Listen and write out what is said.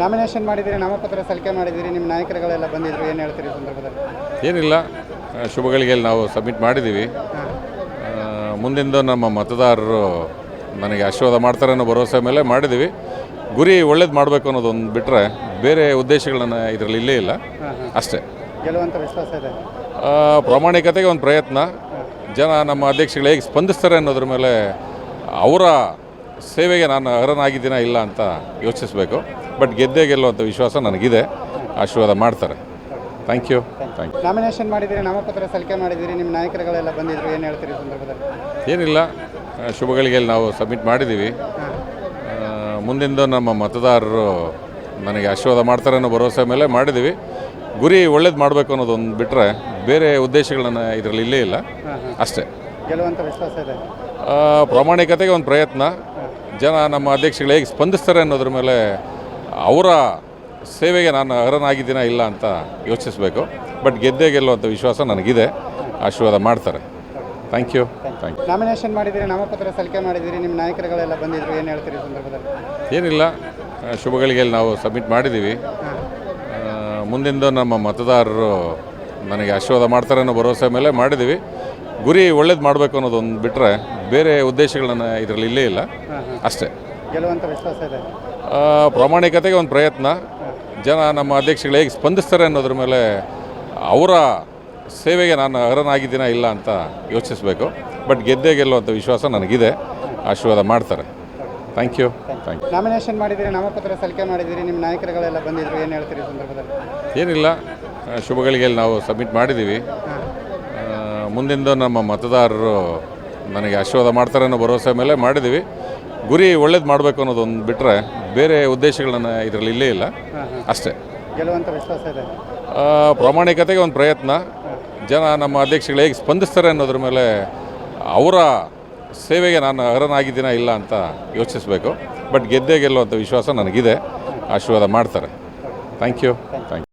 Nomination ಮಾಡಿದ್ದೀರಿ ನಾಮಪತ್ರ ಸಲ್ಲಿಕೆ ಮಾಡಿದ್ದೀರಿ ನಿಮ್ಮ ನಾಯಕರುಗಳೆಲ್ಲ ಬಂದಿದ್ರು ಏನು ಹೇಳ್ತೀರಿ ಈ ಸಂದರ್ಭದಲ್ಲಿ? ಏನಿಲ್ಲ ಶುಭಗಳಿಗೆ ನಾವು ಸಬ್ಮಿಟ್ ಮಾಡಿದ್ದೀವಿ. ಮುಂದಿಂದ ನಮ್ಮ ಮತದಾರರು ನನಗೆ ಆಶೀರ್ವಾದ ಮಾಡ್ತಾರೆ ಅನ್ನೋ ಭರವಸೆ ಮೇಲೆ ಮಾಡಿದ್ದೀವಿ. ಗುರಿ ಒಳ್ಳೇದು ಮಾಡಬೇಕು ಅನ್ನೋದೊಂದು ಬಿಟ್ಟರೆ ಬೇರೆ ಉದ್ದೇಶಗಳನ್ನ ಇದರಲ್ಲಿ ಇಲ್ಲೇ ಇಲ್ಲ. ಅಷ್ಟೇ. ಗೆಲ್ಲುವಂಥ ವಿಶ್ವಾಸ ಇದೆ. ಆ, ಪ್ರಾಮಾಣಿಕತೆಗೆ ಒಂದು ಪ್ರಯತ್ನ. ಜನ ನಮ್ಮ ಅಧ್ಯಕ್ಷಗಳು ಹೇಗೆ ಸ್ಪಂದಿಸ್ತಾರೆ ಅನ್ನೋದ್ರ ಮೇಲೆ ಅವರ ಸೇವೆಗೆ ನಾನು ಅರ್ಹನಾಗಿದ್ದೀನ ಇಲ್ಲ ಅಂತ ಯೋಚಿಸಬೇಕು. ಬಟ್ ಗೆದ್ದೇ ಗೆಲ್ಲುವಂಥ ವಿಶ್ವಾಸ ನನಗಿದೆ. ಆಶೀರ್ವಾದ ಮಾಡ್ತಾರೆ. Thank you thank you nomination ಮಾಡಿದ್ದೀರಿ ನಾಮಪತ್ರ ಸಲ್ಲಿಕೆ ಮಾಡಿದ್ದೀರಿ ನಿಮ್ಮ ನಾಯಕರುಗಳೆಲ್ಲ ಬಂದಿದ್ರು ಏನು ಹೇಳ್ತೀರಿ ಈ ಸಂದರ್ಭದಲ್ಲಿ? ಏನಿಲ್ಲ. ಶುಭಗಳಿಗೆ ನಾವು ಸಬ್ಮಿಟ್ ಮಾಡಿದ್ದೀವಿ. ಮುಂದಿಂದ ನಮ್ಮ ಮತದಾರರು ನನಗೆ ಆಶೀರ್ವಾದ ಮಾಡ್ತಾರೆ ಅನ್ನೋ ಭರವಸೆ ಮೇಲೆ ಮಾಡಿದ್ದೀವಿ. ಗುರಿ ಒಳ್ಳೇದು ಮಾಡಬೇಕು ಅನ್ನೋದೊಂದು ಬಿಟ್ಟರೆ ಬೇರೆ ಉದ್ದೇಶಗಳನ್ನ ಇದರಲ್ಲಿ ಇಲ್ಲೇ ಇಲ್ಲ. ಅಷ್ಟೇ. ಗೆಲ್ಲುವಂಥ ವಿಶ್ವಾಸ ಇದೆ. ಪ್ರಾಮಾಣಿಕತೆಗೆ ಒಂದು ಪ್ರಯತ್ನ. ಜನ ನಮ್ಮ ಅಧ್ಯಕ್ಷಗಳು ಹೇಗೆ ಸ್ಪಂದಿಸ್ತಾರೆ ಅನ್ನೋದ್ರ ಮೇಲೆ ಅವರ ಸೇವೆಗೆ ನಾನು ಅರ್ಹನಾಗಿದ್ದೀನ ಇಲ್ಲ ಅಂತ ಯೋಚಿಸಬೇಕು. ಬಟ್ ಗೆದ್ದೇ ಗೆಲ್ಲುವಂಥ ವಿಶ್ವಾಸ ನನಗಿದೆ. ಆಶೀರ್ವಾದ ಮಾಡ್ತಾರೆ. Thank you thank you nomination ಮಾಡಿದ್ದೀರಿ ನಾಮಪತ್ರ ಸಲ್ಲಿಕೆ ಮಾಡಿದ್ದೀರಿ ನಿಮ್ಮ ನಾಯಕರುಗಳೆಲ್ಲ ಬಂದಿದ್ರು ಏನು ಹೇಳ್ತೀರಿ ಸಂದರ್ಭದಲ್ಲಿ? ಏನಿಲ್ಲ ಶುಭಗಳಿಗೆ ನಾವು ಸಬ್ಮಿಟ್ ಮಾಡಿದ್ದೀವಿ. ಮುಂದಿನ ಮುಂದಿಂದು ನಮ್ಮ ಮತದಾರರು ನನಗೆ ಆಶೀರ್ವಾದ ಮಾಡ್ತಾರೆ ಅನ್ನೋ ಭರವಸೆ ಮೇಲೆ ಮಾಡಿದ್ದೀವಿ. ಗುರಿ ಒಳ್ಳೇದು ಮಾಡಬೇಕು ಅನ್ನೋದೊಂದು ಬಿಟ್ಟರೆ ಬೇರೆ ಉದ್ದೇಶಗಳನ್ನ ಇದರಲ್ಲಿ ಇಲ್ಲೇ ಇಲ್ಲ. ಅಷ್ಟೇ. ಗೆಲ್ಲುವಂಥ ವಿಶ್ವಾಸ ಇದೆ. ಆ, ಪ್ರಾಮಾಣಿಕತೆಗೆ ಒಂದು ಪ್ರಯತ್ನ. ಜನ ನಮ್ಮ ಅಧ್ಯಕ್ಷಗಳು ಹೇಗೆ ಸ್ಪಂದಿಸ್ತಾರೆ ಅನ್ನೋದ್ರ ಮೇಲೆ ಅವರ ಸೇವೆಗೆ ನಾನು ಅರ್ಹನಾಗಿದ್ದೀನ ಇಲ್ಲ ಅಂತ ಯೋಚಿಸಬೇಕು. ಬಟ್ ಗೆದ್ದೇ ಗೆಲ್ಲುವಂಥ ವಿಶ್ವಾಸ ನನಗಿದೆ. ಆಶೀರ್ವಾದ ಮಾಡ್ತಾರೆ. Thank you thank you nomination ಮಾಡಿದ್ದೀರಿ ನಾಮಪತ್ರ ಸಲ್ಲಿಕೆ ಮಾಡಿದ್ದೀರಿ ನಿಮ್ಮ ನಾಯಕರುಗಳೆಲ್ಲ ಬಂದಿದ್ರು ಏನು ಹೇಳ್ತೀರಿ ಈ ಸಂದರ್ಭದಲ್ಲಿ? ಏನಿಲ್ಲ. ಆ, ಶುಭಗಳಿಗೆ ನಾವು ಸಬ್ಮಿಟ್ ಮಾಡಿದ್ದೀವಿ. ಆ, ಮುಂದಿಂದು ನಮ್ಮ ಮತದಾರರು ನನಗೆ ಆಶೀರ್ವಾದ ಮಾಡ್ತಾರೆ ಅನ್ನೋ ಭರವಸೆ ಮೇಲೆ ಮಾಡಿದ್ದೀವಿ. ಗುರಿ ಒಳ್ಳೇದು ಮಾಡಬೇಕು ಅನ್ನೋದೊಂದು ಬಿಟ್ಟರೆ ಬೇರೆ ಉದ್ದೇಶಗಳನ್ನ ಇದರಲ್ಲಿ ಇಲ್ಲೇ ಇಲ್ಲ. ಅಷ್ಟೇ. ಗೆಲ್ಲುವಂಥ ವಿಶ್ವಾಸ ಇದೆ. ಆ, ಪ್ರಾಮಾಣಿಕತೆಗೆ ಒಂದು ಪ್ರಯತ್ನ. ಜನ ನಮ್ಮ ಅಧ್ಯಕ್ಷಗಳು ಹೇಗೆ ಸ್ಪಂದಿಸ್ತಾರೆ ಅನ್ನೋದ್ರ ಮೇಲೆ ಅವರ ಸೇವೆಗೆ ನಾನು ಅರ್ಹನಾಗಿದ್ದೀನ ಇಲ್ಲ ಅಂತ ಯೋಚಿಸಬೇಕು. ಬಟ್ ಗೆದ್ದೇ ಗೆಲ್ಲುವಂಥ ವಿಶ್ವಾಸ ನನಗಿದೆ. ಆಶೀರ್ವಾದ ಮಾಡ್ತಾರೆ. Thank you thank you